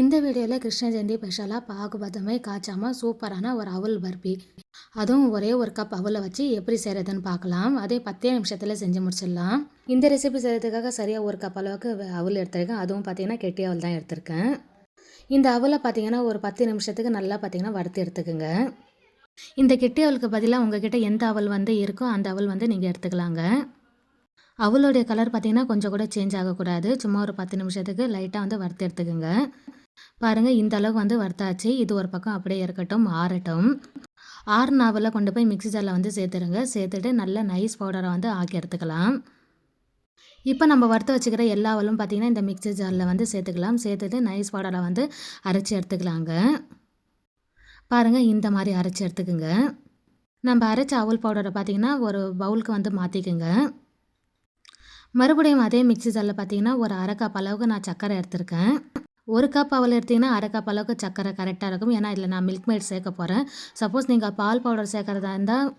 இந்த வீடியோவில் கிருஷ்ண ஜெயந்தி ஸ்பெஷலாக பாகுபதமே காய்ச்சாமல் சூப்பரான ஒரு அவல் பர்பி. அதுவும் ஒரே ஒரு கப் அவலை வச்சு எப்படி செய்கிறதுன்னு பார்க்கலாம் அதே பத்தே நிமிஷத்தில் செஞ்சு முடிச்சிடலாம். இந்த ரெசிபி செய்கிறதுக்காக சரியாக ஒரு கப் அளவுக்கு அவல் எடுத்திருக்கேன். அதுவும் பார்த்தீங்கன்னா கெட்டி அவல் தான் எடுத்திருக்கேன். இந்த அவலை பார்த்தீங்கன்னா ஒரு பத்து நிமிஷத்துக்கு நல்லா பார்த்தீங்கன்னா வறுத்து எடுத்துக்கோங்க. இந்த கெட்டி அவலுக்கு பதிலாக உங்ககிட்ட எந்த அவல் வந்து இருக்கோ அந்த அவல் வந்து நீங்கள் எடுத்துக்கலாங்க. அவளுடைய கலர் பார்த்திங்கன்னா கொஞ்சம் கூட சேஞ்ச் ஆகக்கூடாது. சும்மா ஒரு பத்து நிமிஷத்துக்கு லைட்டாக வந்து வறுத்து எடுத்துக்கோங்க. பாருங்கள் இந்த அளவுக்கு வந்து வறுத்தாச்சு. இது ஒரு பக்கம் அப்படியே இருக்கட்டும் ஆறட்டும். ஆறுனாவில் கொண்டு போய் மிக்ஸி ஜாரில் வந்து சேர்த்துருங்க. சேர்த்துட்டு நல்ல நைஸ் பவுடரை வந்து ஆக்கி எடுத்துக்கலாம். இப்போ நம்ம வறுத்து வச்சுக்கிற எல்லா அவலும் பார்த்திங்கன்னா இந்த மிக்ஸி ஜாரில் வந்து சேர்த்துக்கலாம். சேர்த்துட்டு நைஸ் பவுடரை வந்து அரைச்சி எடுத்துக்கலாங்க. பாருங்கள் இந்த மாதிரி அரைச்சி எடுத்துக்குங்க. நம்ம அரைச்ச அவல் பவுடரை பார்த்திங்கன்னா ஒரு பவுலுக்கு வந்து மாற்றிக்குங்க மறுபடியும் அதே மிக்ஸி ஜாரில் பார்த்தீங்கன்னா ஒரு அரை கப் அளவுக்கு நான் சர்க்கரை எடுத்திருக்கேன். ஒரு கப் அவல் எடுத்திங்கன்னா அரை கப் அளவுக்கு சக்கரை கரெக்டாக இருக்கும். ஏன்னா இதில் நான் மில்க் மேட் சேர்க்க போகிறேன் சப்போஸ் நீங்கள் பால் பவுடர் சேர்க்குறதா இருந்தால்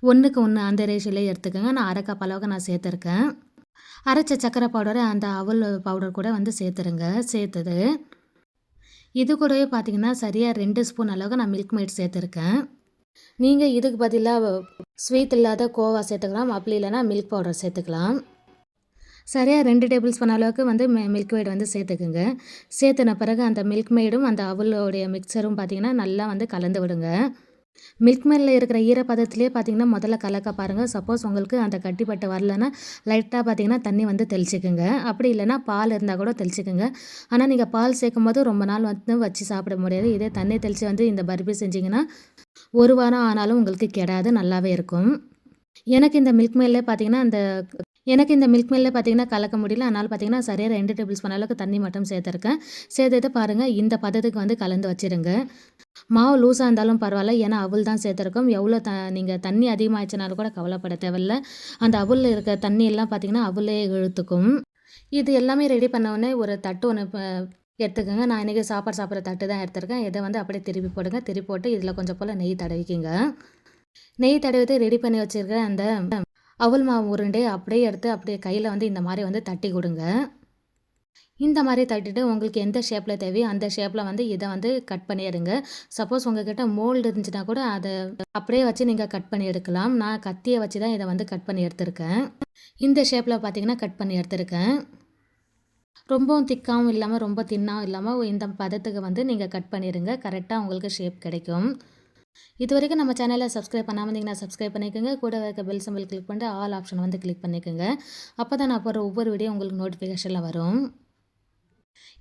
ஒன்றுக்கு ஒன்று அந்த ரேஷியோலே எடுத்துக்கோங்க. நான் அரை கப் அளவுக்கு நான் சேர்த்துருக்கேன். அரைச்ச சக்கரை பவுடரை அந்த அவல் பவுடர் கூட வந்து சேர்த்துருங்க. சேர்த்துது. இது கூடவே பார்த்தீங்கன்னா சரியாக ரெண்டு ஸ்பூன் அளவுக்கு நான் மில்க் மேட் சேர்த்துருக்கேன். நீங்கள் இதுக்கு பதிலாக ஸ்வீட் இல்லாத கோவா சேர்த்துக்கலாம். அப்படி இல்லைனா மில்க் பவுடர் சேர்த்துக்கலாம். சரியாக ரெண்டு டேபிள் ஸ்பூன் அளவுக்கு வந்து மில்க் மெய்டு வந்து சேர்த்துக்குங்க. சேர்த்துன பிறகு அந்த மில்க் மெய்டும் அந்த அவளுடைய மிக்சரும் பார்த்திங்கன்னா நல்லா வந்து கலந்து விடுங்க. மில்க் மேலில் இருக்கிற ஈரப்பதத்துலேயே பார்த்தீங்கன்னா முதல்ல கலக்க பாருங்கள் சப்போஸ் உங்களுக்கு அந்த கட்டிப்பட்டு வரலன்னா லைட்டாக பார்த்தீங்கன்னா தண்ணி வந்து தெளிச்சிக்குங்க. அப்படி இல்லைனா பால் இருந்தால் கூட தெளிச்சிக்குங்க. ஆனால் நீங்கள் பால் சேர்க்கும் போது ரொம்ப நாள் வந்து வச்சு சாப்பிட முடியாது. இதே தண்ணி தெளித்து வந்து இந்த பர்பி செஞ்சிங்கன்னா ஒரு வாரம் ஆனாலும் உங்களுக்கு கெடாது நல்லாவே இருக்கும். எனக்கு இந்த மில்க் மேலே பார்த்தீங்கன்னா அந்த எனக்கு இந்த மில்க் மில்லில் பார்த்தீங்கன்னா கலக்க முடியல. அதனால் பார்த்தீங்கன்னா சரியாக ரெண்டு டேபிள் ஸ்பூன் அளவுக்கு தண்ணி மட்டும் சேர்த்துருக்கேன். சேர்த்துட்டு பாருங்கள் இந்த பதத்துக்கு வந்து கலந்து வச்சுருங்க. மாவு லூஸாக இருந்தாலும் பரவாயில்ல ஏன்னா அவுள் தான் சேர்த்துருக்கோம். எவ்வளோ த நீங்கள் தண்ணி அதிகமாகிடுச்சினாலும் கூட கவலைப்பட தேவையில்ல. அந்த அவுளில் இருக்க தண்ணி எல்லாம் பார்த்தீங்கன்னா அவுளே இழுத்துக்கும். இது எல்லாமே ரெடி பண்ண ஒரு தட்டு ஒன்று எடுத்துக்கோங்க. நான் இன்றைக்கி சாப்பாடு சாப்பிட்ற தட்டு தான் எடுத்துருக்கேன். இதை வந்து அப்படியே திருப்பி போடுங்க. திருப்பி போட்டு இதில் கொஞ்சம் போல் நெய் தடவிக்கிங்க. நெய் தடவிட்டு ரெடி பண்ணி வச்சுருக்கேன் அந்த அவல் மாவு உருண்டை அப்படியே எடுத்து அப்படியே கையில் வந்து இந்த மாதிரி வந்து தட்டி கொடுங்க. இந்த மாதிரி தட்டிட்டு உங்களுக்கு எந்த ஷேப்பில் தேவையோ அந்த ஷேப்பில் வந்து இதை வந்து கட் பண்ணிடுங்க சப்போஸ் உங்ககிட்ட மோல்டு இருந்துச்சுன்னா கூட அதை அப்படியே வச்சு நீங்கள் கட் பண்ணி எடுக்கலாம். நான் கத்தியை வச்சு தான் இதை வந்து கட் பண்ணி எடுத்திருக்கேன். இந்த ஷேப்பில் பார்த்தீங்கன்னா கட் பண்ணி எடுத்திருக்கேன். ரொம்பவும் திக்காகவும் இல்லாமல் ரொம்ப தின்னாகவும் இல்லாமல் இந்த பதத்துக்கு வந்து நீங்கள் கட் பண்ணிடுங்க. கரெக்டாக உங்களுக்கு ஷேப் கிடைக்கும். இது வரைக்கும் நம்ம சேனலை சப்ஸ்கிரைப் பண்ணாமல் இருந்தீங்கன்னா சப்ஸ்கிரைப் பண்ணிக்கோங்க. கூட இருக்க பெல் சிம்பிள் கிளிக் பண்ணிட்டு ஆல் ஆப்ஷன் வந்து கிளிக் பண்ணிக்கோங்க. அப்போ தான் நான் போகிற ஒவ்வொரு வீடியோ உங்களுக்கு நோட்டிஃபிகேஷனில் வரும்.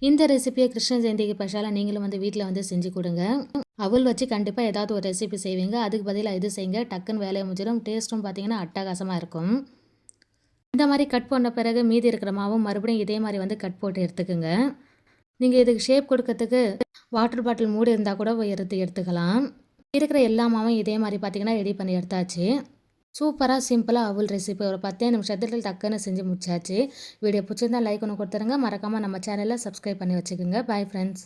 இந்த ரெசிபியை கிருஷ்ண ஜெயந்திக்கு ஸ்பெஷலாக நீங்களும் வந்து வீட்டில் வந்து செஞ்சு கொடுங்க. அவள் வச்சு கண்டிப்பாக ஏதாவது ஒரு ரெசிபி செய்வீங்க. அதுக்கு பதிலாக இது செய்யுங்க. டக்குன்னு வேலையை முடிச்சிடும் டேஸ்ட்டும் பார்த்தீங்கன்னா அட்டகாசமாக இருக்கும். இந்த மாதிரி கட் பண்ண பிறகு மீதி இருக்கிற மாவும் மறுபடியும் இதே மாதிரி வந்து கட் போட்டு எடுத்துக்கோங்க. நீங்கள் இதுக்கு ஷேப் கொடுக்கறதுக்கு வாட்டர் பாட்டில் மூடி இருந்தால் கூட எடுத்து எடுத்துக்கலாம். இருக்கிற எல்லா மாவும் இதே மாதிரி பார்த்தீங்கன்னா ரெடி பண்ணி எடுத்தாச்சு. சூப்பராக சிம்பிளாக அவள் ரெசிபி ஒரு பத்தே நிமிஷத்தில் டக்குன்னு செஞ்சு முடிச்சாச்சு. வீடியோ பிடிச்சிருந்தா லைக் ஒன்று கொடுத்துருங்க. மறக்காமல் நம்ம சேனலில் சப்ஸ்கிரைப் பண்ணி வச்சுக்கோங்க. Bye friends